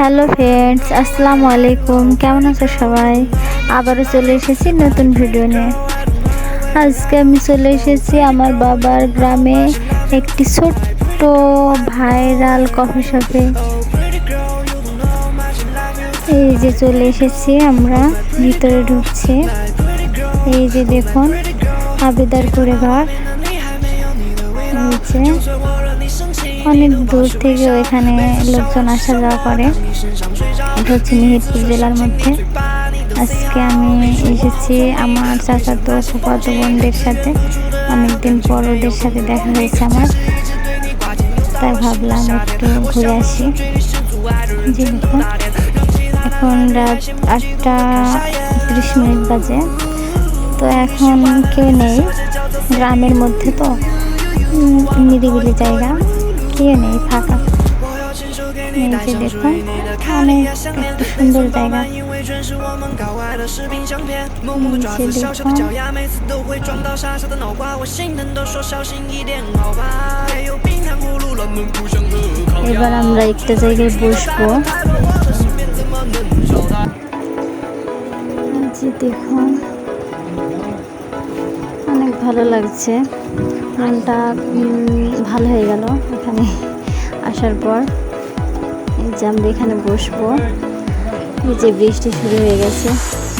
Hello friends, আসসালামু আলাইকুম। কেমন আছো সবাই? আবারও চলে এসেছি নতুন ভিডিও নিয়ে। আজকে আমি চলে এসেছি আমার বাবার গ্রামে একটি ছোট্ট ভাইরাল কফি শপে। এই যে চলে এসেছি আমরা, ভিতরে ঢুকছি। এই যে দেখুন, আবেদার করে ঘর নিচে অনেক দূর থেকে ওইখানে লোকজন আসা যাওয়া করে। এটা হচ্ছে মেহেরপুর জেলার মধ্যে। আজকে আমি এসেছি আমার চাচাতো ফুফাতো বোনদের সাথে। অনেকদিন পর ওদের সাথে দেখা হয়েছে আমার। তাই ভাবলাম একটু ঘুরে আসি। এখন রাত আটটা ত্রিশ মিনিট বাজে। তো এখন কেউ নেই। গ্রামের মধ্যে তো। নিরিবিলি জায়গা। কেউ নেই, ফাঁকা। এই যে দেখুন অনেক একটু সুন্দর জায়গা। এবার আমরা একটা জায়গায় বসবো। দেখুন, অনেক ভালো লাগছে। মনটা ভালো হয়ে গেল এখানে আসার পর। এই যে আমরা এখানে বসবো। এই যে বৃষ্টি শুরু হয়ে গেছে।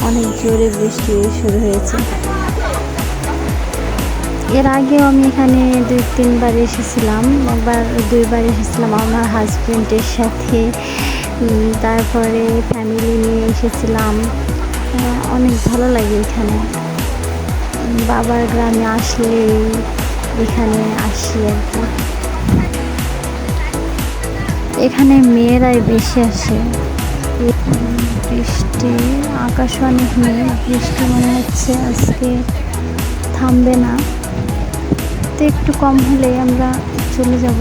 অনেক জোরে বৃষ্টি শুরু হয়েছে। এর আগেও আমি এখানে দুই, তিনবার এসেছিলাম। একবার, দুইবার এসেছিলাম আমার হাজব্যান্ডের সাথে। তারপরে ফ্যামিলি নিয়ে এসেছিলাম। অনেক ভালো লাগে এখানে। বাবার গ্রামে আসলে এখানে আসি আর কি এখানে মেয়েরাই বেশি আসে। বৃষ্টি, আকাশ অনেক মেয়ে বৃষ্টি মনে হচ্ছে আজকে থামবে না। তো একটু কম হলেই আমরা চলে যাব।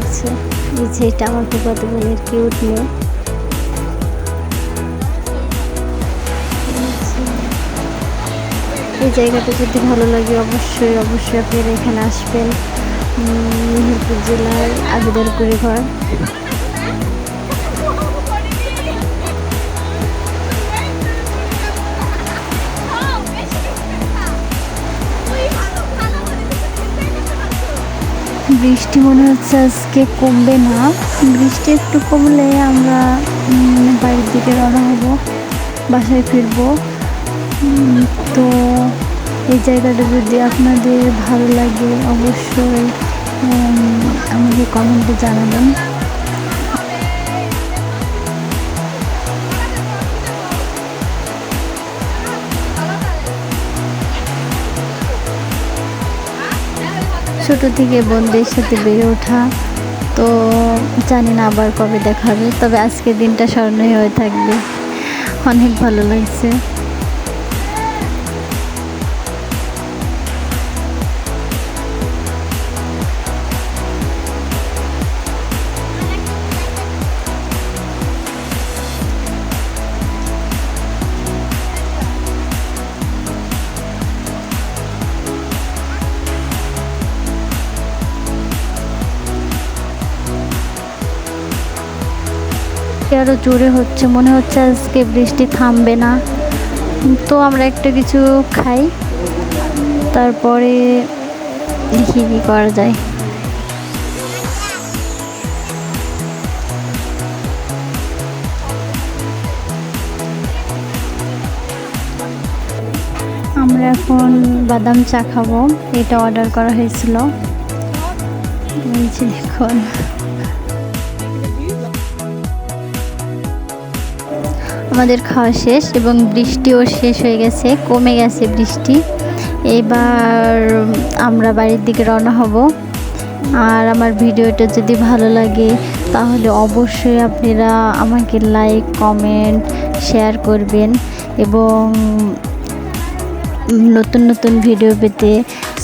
আচ্ছা এই যে এটা আমার ফুফাতো বোনের কিউট মেয়ে। এই জায়গাটা যদি ভালো লাগে, অবশ্যই অবশ্যই আপনারা এখানে আসবেন। মেহেরপুর জেলার আবেদারপুরি ঘর বৃষ্টি মনে হচ্ছে আজকে কমবে না। বৃষ্টি একটু কমলে আমরা বাড়ির দিকে রওনা হব, বাসায় ফিরবো। তো এই জায়গাটা যদি আপনাদের ভালো লাগে অবশ্যই আমাকে কমেন্টে জানাবেন। ছোটো থেকে বন্ধুদের সাথে বেড়ে ওঠা, তো জানি না আবার কবে দেখা হবে, তবে আজকের দিনটা স্মরণীয় হয়ে থাকবে। অনেক ভালো লাগছে। আরও জোরে হচ্ছে, মনে হচ্ছে আজকে বৃষ্টি থামবে না। তো আমরা একটা কিছু খাই, তারপরে দেখি কী করা যায়। আমরা এখন বাদাম চা খাব, এটা অর্ডার করা হয়েছিল। দেখুন আমাদের খাওয়া শেষ এবং বৃষ্টিও শেষ হয়ে গেছে, কমে গেছে বৃষ্টি। এবার আমরা বাড়ির দিকে রওনা হব। আর আমার ভিডিওটা যদি ভালো লাগে, তাহলে অবশ্যই আপনারা আমাকে লাইক, কমেন্ট, শেয়ার করবেন এবং নতুন নতুন ভিডিও পেতে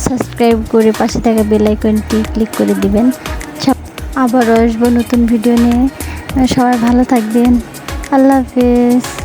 সাবস্ক্রাইব করে পাশে থাকা বেল আইকনটি ক্লিক করে দিবেন। আবারও আসব নতুন ভিডিও নিয়ে। সবাই ভালো থাকবেন। আল্লাহ হাফেজ।